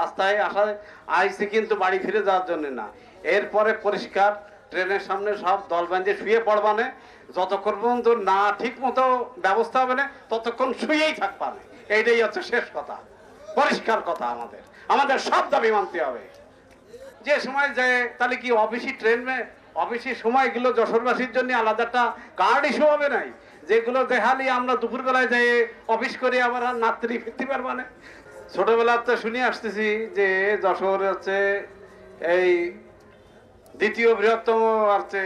রাস্তায় আসা আইসি কিন্তু বাড়ি ফিরে যাওয়ার জন্য না। এরপরে পরিষ্কার, ট্রেনের সামনে সব দল বাঁধে শুয়ে পড়বানে যতক্ষণ পর্যন্ত না ঠিক মতো ব্যবস্থা হবে না, ততক্ষণ শুয়েই থাকবানে এইটাই হচ্ছে শেষ কথা। পরিষ্কার কথা আমাদের। আমাদের সব দাবি মানতে হবে। যে সময় যায় তাহলে কি অফিসি ট্রেন অফিসি সময়গুলো যশোরবাসীর জন্য আলাদা একটা কার্ড ইস্যু হবে নাই? যেগুলো দেখালি আমরা দুপুরবেলায় যাই অফিস করে আবার রাত্রি ফিরতে পারবা না। ছোটবেলার তো শুনে আসতেছি যে যশোর হচ্ছে এই দ্বিতীয় বৃহত্তম হচ্ছে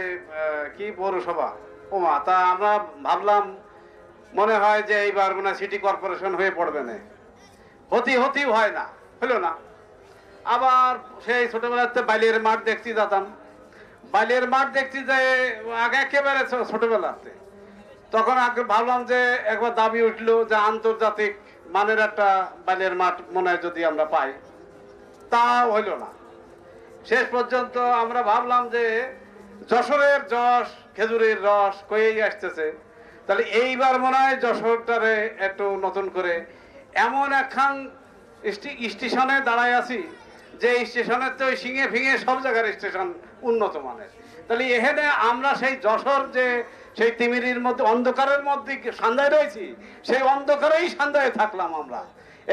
কি পৌরসভা? ওমা, তা আমরা ভাবলাম মনে হয় যে এইবার মনে সিটি কর্পোরেশন হয়ে পড়বে না। হতি হতি হয় না, হলো না। আবার সেই ছোটবেলাতে বালিয়ার মাঠ দেখতে যেতাম। বালিয়ার মাঠ দেখতে যে আগে একেবারে ছোটবেলাতে। তখন আগে ভাবলাম যে একবার দাবি উঠল যে আন্তর্জাতিক মানের একটা বালের মাঠ মনে হয় যদি আমরা পাই তা হইল না। শেষ পর্যন্ত আমরা ভাবলাম যে যশোরের যশ, খেজুরের রস কয়েই আসতেছে। তাহলে এইবার মনে হয় যশোরটারে একটু নতুন করে এমন একখান স্টি- স্টেশনে দাঁড়ায় আছি যে স্টেশনের তো ওই শিঙে ফিঙে সব জায়গার স্টেশন উন্নত মানের। তাহলে এখানে আমরা সেই যশোর যে সেই তিমিরির মধ্যে অন্ধকারের মধ্যে কি সান্দায় রয়েছি? সেই অন্ধকারেই সান্দায় থাকলাম আমরা।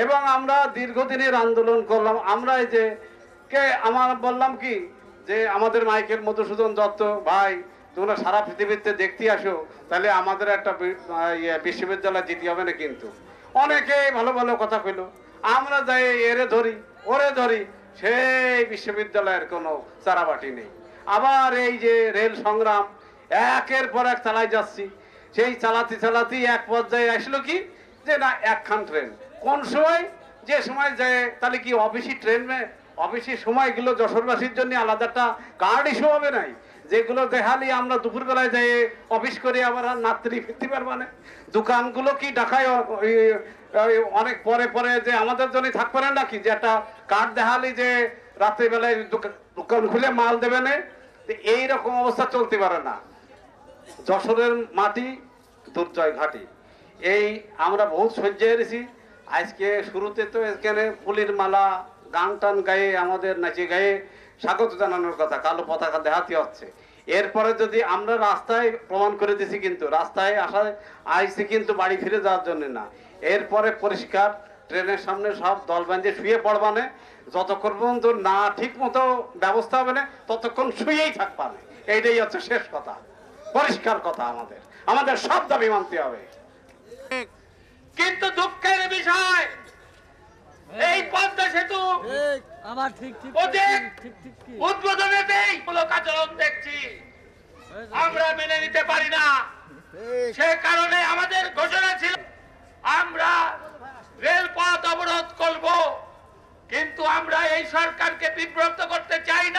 এবং আমরা দীর্ঘদিনের আন্দোলন করলাম। আমরা যে কে আমার বললাম কি যে আমাদের মাইকেল মধুসূদন দত্ত ভাই তোমরা সারা পৃথিবীতে দেখতে আসো তাহলে আমাদের একটা ইয়ে, বিশ্ববিদ্যালয় দিতে হবে না কিন্তু। অনেকে ভালো ভালো কথা কইলো। আমরা যাই এরে ধরি ওরে ধরি। সেই বিশ্ববিদ্যালয়ের কোনো চারাবাটি নেই। আবার এই যে রেল সংগ্রাম, একের পর এক চালাই যাচ্ছি। সেই চালাতে চালাতে এক পর্যায়ে আসলো কি? যে না, একখান ট্রেন। কোন সময়? যে সময় যায় তাহলে কি অফিসি ট্রেন অফিসি সময়গুলো যশোরবাসীর জন্য আলাদাটা কার্ড ইস্যু হবে নাই? যেগুলো দেখালি আমরা দুপুরবেলায় যাই, অফিস করে আবার রাত্রি ফিরতে পারবা না। দোকানগুলো কি ঢাকায় অনেক পরে পরে যে আমাদের জন্য থাকবে না নাকি? যে একটা কার্ড দেখালি যে রাত্রিবেলায় দোকান- খুলে মাল দেবে না, তো এইরকম অবস্থা চলতে পারে না। যশোরের মাটি, দুর্জয় ঘাটি। এই আমরা বহুত সহ্য হেরেছি আজকে শুরুতে তো এখানে ফুলির মালা, গান টান গায়ে আমাদের নাচে গায়ে স্বাগত জানানোর কথা, কালো পতাকা দেখাতে হচ্ছে। এরপরে যদি আমরা রাস্তায় প্রমাণ করে দিছি কিন্তু, রাস্তায় আসা, আইসি কিন্তু বাড়ি ফিরে যাওয়ার জন্য না। এরপরে পরিষ্কার, ট্রেনের সামনে সব দল বাঁধে শুয়ে পড়বানে যতক্ষণ পর্যন্ত না ঠিক মতো ব্যবস্থা হবে না, ততক্ষণ শুয়েই থাকবানে এইটাই হচ্ছে শেষ কথা, পরিষ্কার কথা আমাদের। আমাদের সব দাবি মানতে হবে। কিন্তু দুঃখের বিষয়, এই আমার ঠিক ঠিক ওদের ঠিক ঠিক ঠিক উদ্বোধনেতেই মূলক আচরণ দেখছি আমরা মেনে নিতে পারি না। সে কারণে আমাদের ঘোষণা ছিল আমরা রেলপথ অবরোধ করব কিন্তু আমরা এই সরকারকে বিব্রত করতে চাই না।